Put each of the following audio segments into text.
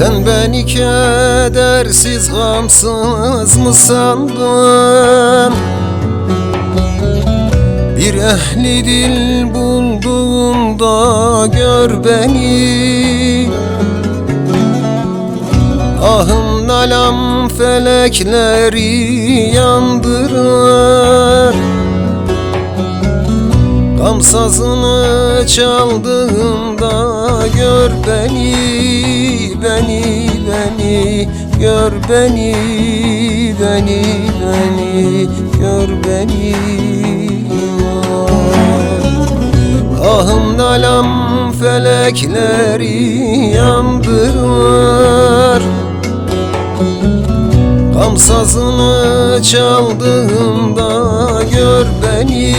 Sen beni kedersiz gamsız mı sandın? Bir ehli dil bulduğumda gör beni. Ahım nalam felekleri yandırır. Gamsazını çaldığımda gör beni Beni, beni, gör beni Beni, beni, gör beni. Ahım nalam felekleri yandırır. Gamsazını çaldığımda gör beni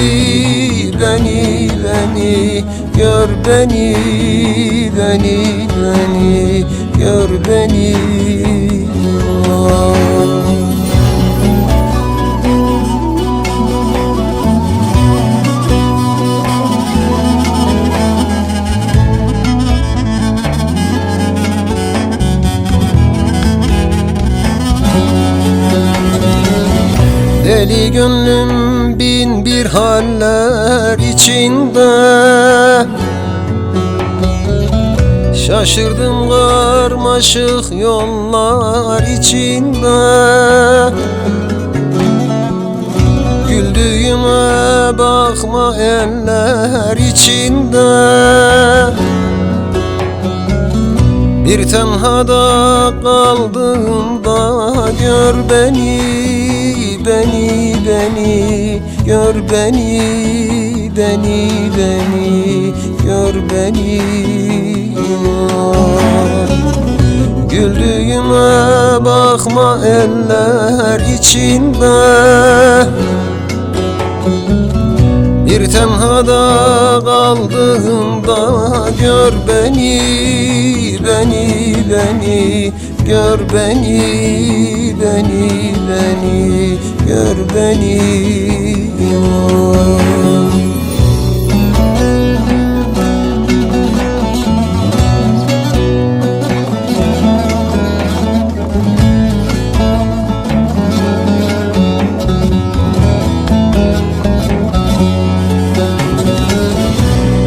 Beni, beni, gör Beni, beni, gör beni. Deli gönlüm bin bir haller içinde Şaşırdım karmaşık yollar içinde. Güldüğüme bakma eller içinde. Bir tenhada kaldığımda gör beni, beni, beni, gör beni, beni, beni, gör beni. Güldüğüme bakma eller içinde bir tenhada kaldığımda gör beni, beni, beni, gör beni, beni, beni, gör beni.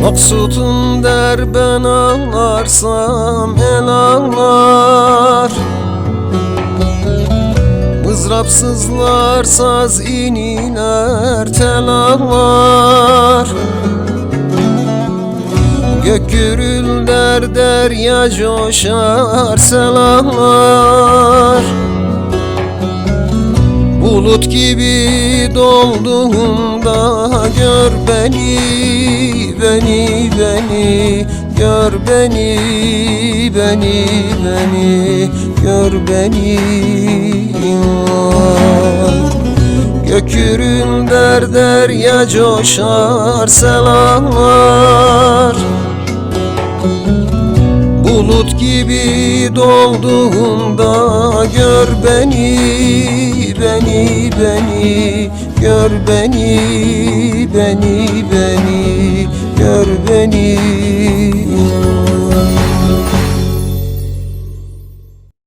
Maksudum der ben ağlarsam el ağlar. Mızrapsızlar saz iniler tel ağlar. Gök gürülder derya coşar sel ağlar Bulut gibi dolduğumda gör beni, beni, beni Gör beni, beni, beni Gör beni Gök der derya coşar selamlar. Bulut gibi dolduğumda gör beni, beni, beni, gör beni, beni, beni, gör beni.